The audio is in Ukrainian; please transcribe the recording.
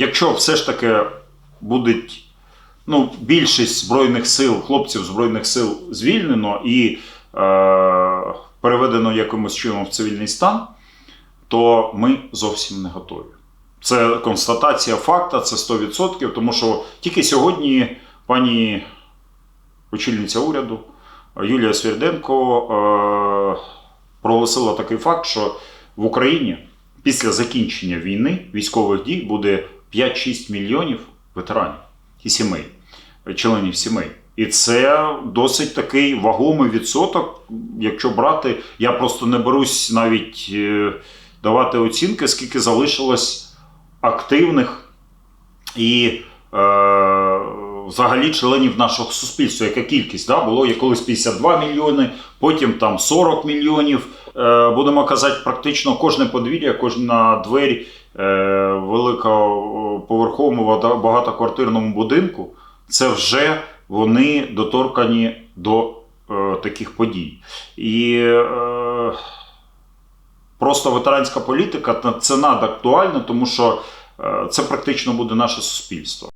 якщо все ж таки будуть ну, більшість збройних сил, хлопців збройних сил звільнено і е, переведено якимось чином в цивільний стан, то ми зовсім не готові. Це констатація факта, це 100%, тому що тільки сьогодні пані очільниця уряду Юлія Свірденко е, проголосила такий факт, що в Україні після закінчення війни військових дій буде 5-6 мільйонів ветеранів і сімей, членів сімей. І це досить такий вагомий відсоток. Якщо брати, я просто не берусь навіть е, давати оцінки, скільки залишилось активних і е, взагалі членів нашого суспільства, яка кількість да, було є колись 52 мільйони, потім там 40 мільйонів. Е, будемо казати, практично кожне подвір'я, кожна двері е, великоповерховому багатоквартирному будинку, це вже вони доторкані до е, таких подій. І просто ветеранська політика це надактуально, тому що це практично буде наше суспільство.